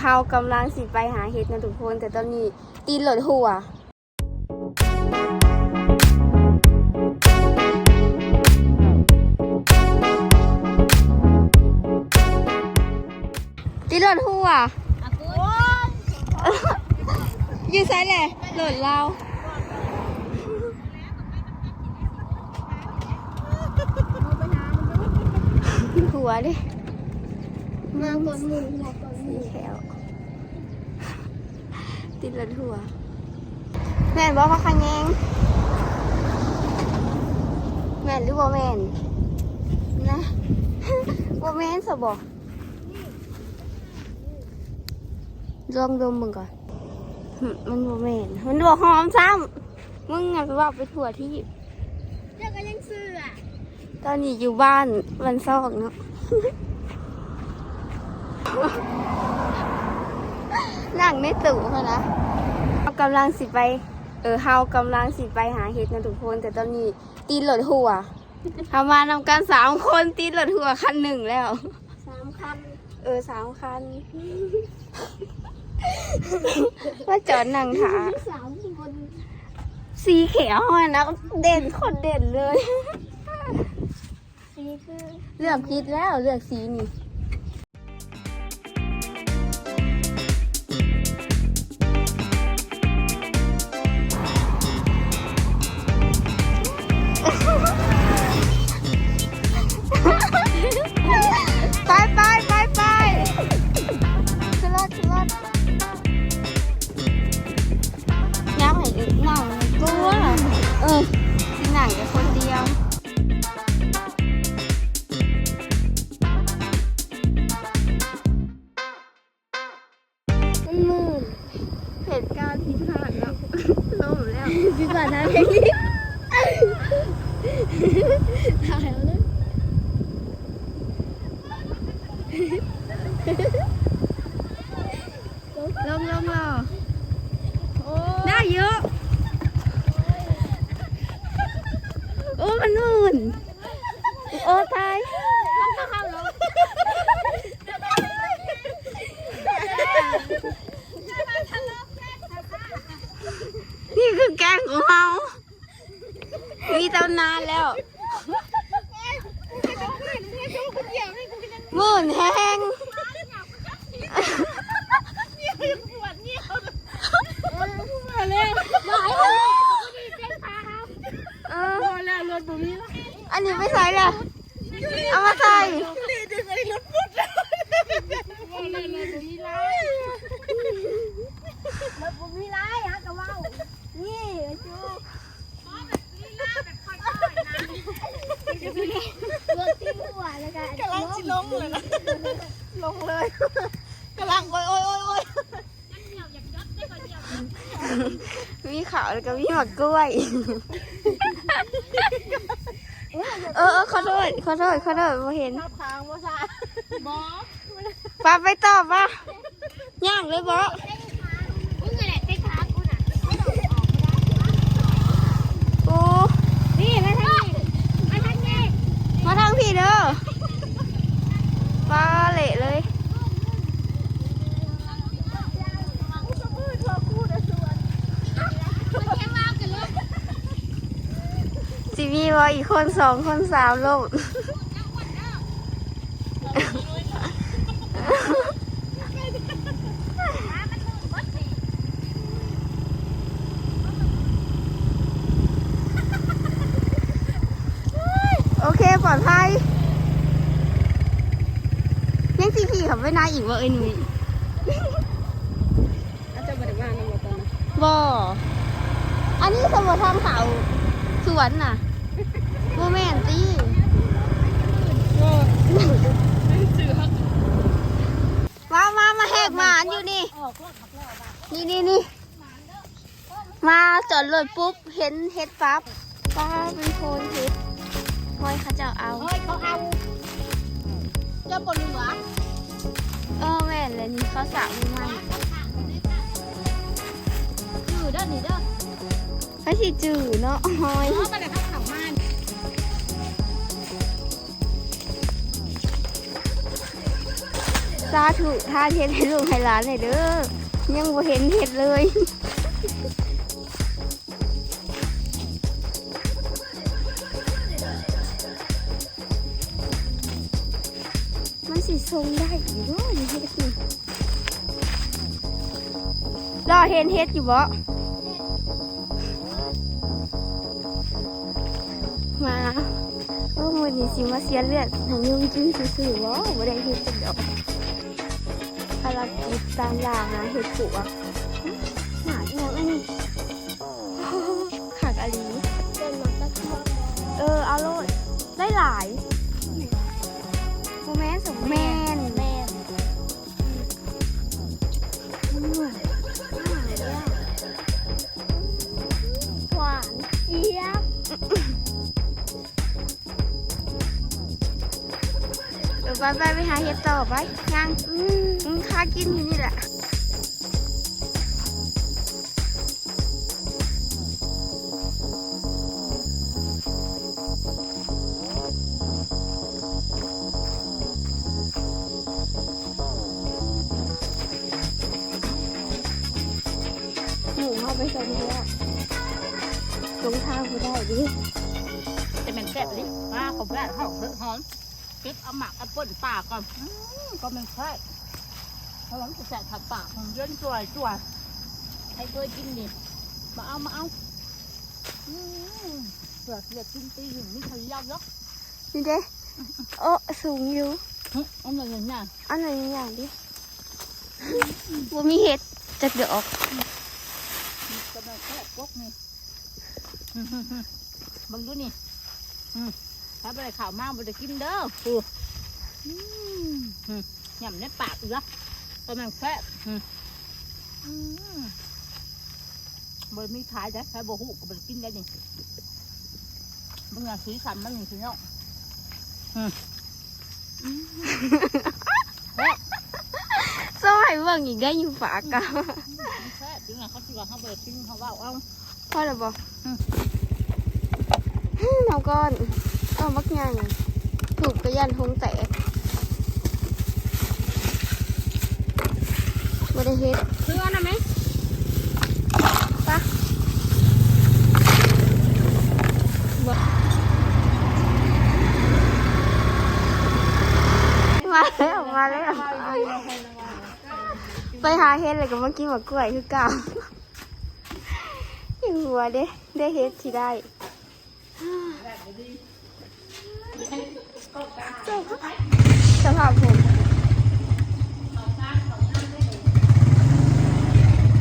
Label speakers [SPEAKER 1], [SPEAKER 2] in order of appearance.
[SPEAKER 1] เฮากำลังสิไปหาเห็ดนะทุกคน แต่ตอนนี้ตีนหลดหัวตีนหลดหัวอยู่ไซแหละโหลดเราหัวดิเมืองบนมุน หัวบนมุนแถวติดรถหัวแม่นบอกว่าคันแยงแม่นหรือบ่แม่นนะบ่แม่นสบอกลองดมมึงก่อนหึมันบ่แม่นมันบ่หอมซ้ำมึงอะไปว่าไปถั่วที่
[SPEAKER 2] เจ้าก็ยังซื้ออะ
[SPEAKER 1] ตอนนี้อยู่บ้านวันซอกเนาะ นั่งในตู่เขานะเรากำลังสิไป เออเฮากำลังสิไปหาเห็ดนะทุกคน แต่ตอนนี้ตีนรถหัวเฮามานำกันสามคนตีนรถหัวคันหนึ่งแล้ว
[SPEAKER 2] สามคัน
[SPEAKER 1] เออสามคัน ว่าจอดนั่งถา
[SPEAKER 2] สามคน
[SPEAKER 1] สีเขียวอะนะเด่นคนเด่นเลย
[SPEAKER 2] สีคือ
[SPEAKER 1] เลือกคิดแล้วเลือกสีนี่ นังแค่คนเดียว
[SPEAKER 2] มันมืด
[SPEAKER 1] เหตุการณ์ผิดพลาดแล้วล้มแล้ว
[SPEAKER 2] พี่ก่อนนะเพลงนี้ถ่ายแล้วนะ
[SPEAKER 1] ล้มล้มแล้ว
[SPEAKER 2] โอ้
[SPEAKER 1] ได้เยอะ โอ้ มั นนู่นโอ้ตาย
[SPEAKER 2] มันก็เข้าแล้ว
[SPEAKER 1] นี่คือแกงของเรา มีตำนานแล้วมื่นแห้ง
[SPEAKER 2] มาเลยมาไอ้คนนี้เจ๊พาเขา
[SPEAKER 1] เออ
[SPEAKER 2] พอแล้วรถบุมีแล้ว
[SPEAKER 1] อันนี้ไม่ใส่เลยเอามาใส่
[SPEAKER 2] รถบุมีไรรถบุมีไรฮะกะว่านี่จูรถที่หัวแล้วกัน
[SPEAKER 3] กำลังจิลงเลยนะ ลงเลยกำลังโอ้ยโอ้ยโอ้ยโอ้ย
[SPEAKER 1] มีขาวแล้วก็มีหมกกล้วย เออเออขอโทษขอโทษขอโทษไม่เห็น
[SPEAKER 3] ทับทางว่าซะบอ
[SPEAKER 1] ป้าไปตอบป่ะย่างเลยบอ
[SPEAKER 2] มึงอะไรเต้ขากูน่ะ
[SPEAKER 1] โอ้
[SPEAKER 2] นี่มาทางนี้มาทางนี้
[SPEAKER 1] มาทางพี่เด้อป้าเละเลย
[SPEAKER 2] มันแค่ว่ากันเลย
[SPEAKER 1] สิมีว่าอีกคนสองคนสามลงโอเคปลอดภัยยังสีขี่ขับไว้นายอีกว่าเอ้ยหนุ่ย
[SPEAKER 3] อาจจะบริวารในหมดตอนนั้น
[SPEAKER 1] บ่อันนี้สมมติทางเขาสวนน่ะโม แมนตี
[SPEAKER 3] จืดครับ
[SPEAKER 1] มามามาแหกหมานอยู่นี่ นี่นี่นี่มาจอดรถปุ๊บ เห็นเฮ็ดปั๊บป้าเป็นโคนเฮ็ดห้อยเขาเจะเอา
[SPEAKER 3] เฮ้ยเขาเอาเจ้าบนเหนือ
[SPEAKER 1] เออแม่นเลยนี่เขาสระมือใหม่
[SPEAKER 3] จืดเด้อนี่เด้อ
[SPEAKER 1] เขาสิจืดเนาะห้อย สาธุทาเห็ดให้ลูกให้หลานเลยเด้อ ยังบ่เห็นเห็ดเลยมันสิทรงได้อีกด้วยเฮ็ดนี่รอเห็นเฮ็ดอยู่บ่มาโอ้มือนี่สิมาเสียเลือดให้ยุงกินซื่อๆบ่บ่ได้เฮ็ดจักดอกภารกิจตามล่าหาเห็ดปลวก ไปไปไปหาเห็ดต่อไปยังมึงค้ากินอยู่นี่แหละหมูเข้าไปใส่แล้วตรงทางกูได้ดิ
[SPEAKER 3] จะเป็นแซ่บดิมาผมแรกหองเบิกหอม เก็บเอาหมักเอาป่นปากก่อนอืมก็มันแค่หอมจะแสบถัดปากของเยื่นจวยจวยให้เคยกินดิมาเอามาเอาอืมเสือกเสือกกินตีหินนี่เขายากเนาะ
[SPEAKER 1] นี่เด้โอ้สูงอยู่
[SPEAKER 3] หึเอาอย่างนี้นะ
[SPEAKER 1] อันไหนอย่างดิบ่มีเห็ดจักเดือออก
[SPEAKER 3] กำลังแค่กกนี่บังดูนี่อืม ถ้าไปข่าวมากมันจะกินเด้อปูอืมอืมยำในปากอีกแล้วกำลังแค่อืมอืมมันมีขายได้ใช้บ่หูก็มันกินได้นี่บางอย่างสีสันมันนี่สิเนาะ
[SPEAKER 1] สมัยเบิ่งอีกได้อยู่ฝากะ
[SPEAKER 3] มันแค่จริงอะเขาคิดว่าเขาเบิดกินเขาว่าเอา
[SPEAKER 1] พอแล้วบ่
[SPEAKER 3] อืม
[SPEAKER 1] น้ำก้อน เอาบักใหญ่ถูกกระยันทงแตกบ่ได้เฮ็ด
[SPEAKER 3] เชื่อนะไหม
[SPEAKER 1] ปะบ่มาแล้วมาแล้วไปหาเฮ็ดเลยก็มากินหมากกล้วยคือเก่าอยู่หัวเด้ได้เฮ็ดที่ได้ สภาพผม